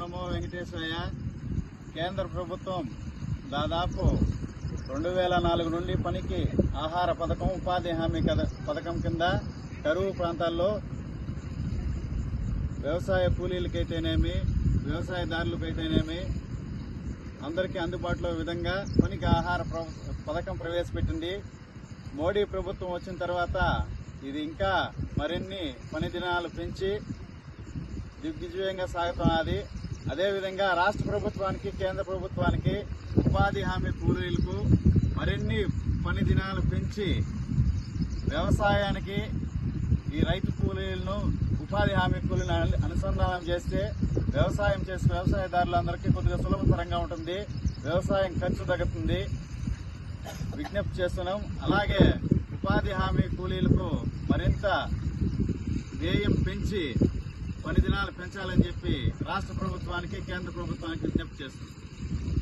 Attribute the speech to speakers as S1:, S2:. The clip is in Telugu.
S1: నమో వెంకటేశ్వరయ్య కేంద్ర ప్రభుత్వం దాదాపు రెండు వేల నాలుగు నుండి పనికి ఆహార పథకం ఉపాధి హామీ కథ పథకం కింద కరువు ప్రాంతాల్లో వ్యవసాయ కూలీలకైతేనేమి వ్యవసాయదారులకైతేనేమి అందరికీ అందుబాటులో విధంగా పనికి ఆహార ప్ర- పథకం ప్రవేశపెట్టింది. మోడీ ప్రభుత్వం వచ్చిన తర్వాత ఇది ఇంకా మరిన్ని పని దినాలు పెంచి దిగ్విజయంగా సాగుతున్నది. అదేవిధంగా రాష్ట్ర ప్రభుత్వానికి కేంద్ర ప్రభుత్వానికి ఉపాధి హామీ కూలీలకు మరిన్ని పని దినాలు పెంచి వ్యవసాయానికి ఈ రైతు కూలీలను ఉపాధి హామీ కూలీలను అనుసంధానం చేస్తే వ్యవసాయం చేసే వ్యవసాయదారులందరికీ కొద్దిగా సులభతరంగా ఉంటుంది. వ్యవసాయం ఖర్చు తగ్గుతుంది. విజ్ఞప్తి చేస్తున్నాం. అలాగే ఉపాధి హామీ కూలీలకు మరింత వ్యయం పెంచి పని దినాలు పెంచాలని చెప్పి రాష్ట్ర ప్రభుత్వానికి కేంద్ర ప్రభుత్వానికి విజ్ఞప్తి చేస్తుంది